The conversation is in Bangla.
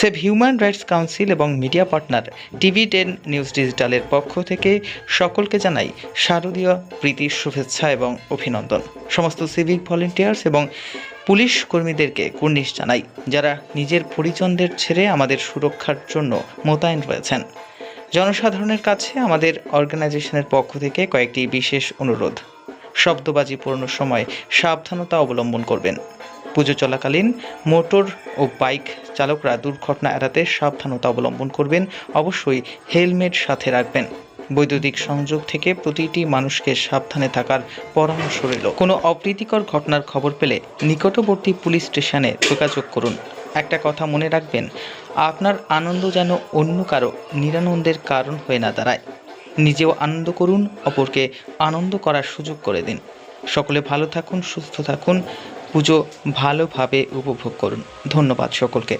সেভ হিউম্যান রাইটস কাউন্সিল এবং media partner TV ten news ডিজিটালের পক্ষ থেকে সকলকে জানাই শারদীয় প্রীতির শুভেচ্ছা এবং অভিনন্দন। সমস্ত সিভিক ভলেন্টিয়ার্স এবং পুলিশ কর্মীদেরকে কুর্নিশ জানাই, যারা নিজের পরিজনদের ছেড়ে আমাদের সুরক্ষার জন্য মোতায়েন রয়েছেন। জনসাধারণের কাছে আমাদের অর্গানাইজেশনের পক্ষ থেকে কয়েকটি বিশেষ অনুরোধ। শব্দবাজি পূর্ণ সময় সাবধানতা অবলম্বন করবেন। পুজো চলাকালীন মোটর ও বাইক চালকরা দুর্ঘটনা এড়াতে সাবধানতা অবলম্বন করবেন। অবশ্যই হেলমেট সাথে রাখবেন। বৈদ্যুতিক সংযোগ থেকে প্রতিটি মানুষকে সাবধানে থাকার পরামর্শ রইল। কোনো অপ্রীতিকর ঘটনার খবর পেলে নিকটবর্তী পুলিশ স্টেশনে যোগাযোগ করুন। একটা কথা মনে রাখবেন, আপনার আনন্দ যেন অন্য কারও নিরানন্দের কারণ হয়ে না দাঁড়ায়। নিজেও আনন্দ করুন, অপরকে আনন্দ করার সুযোগ করে দিন। সকলে ভালো থাকুন, সুস্থ থাকুন। পুজো ভালোভাবে উপভোগ করুন। ধন্যবাদ সকলকে।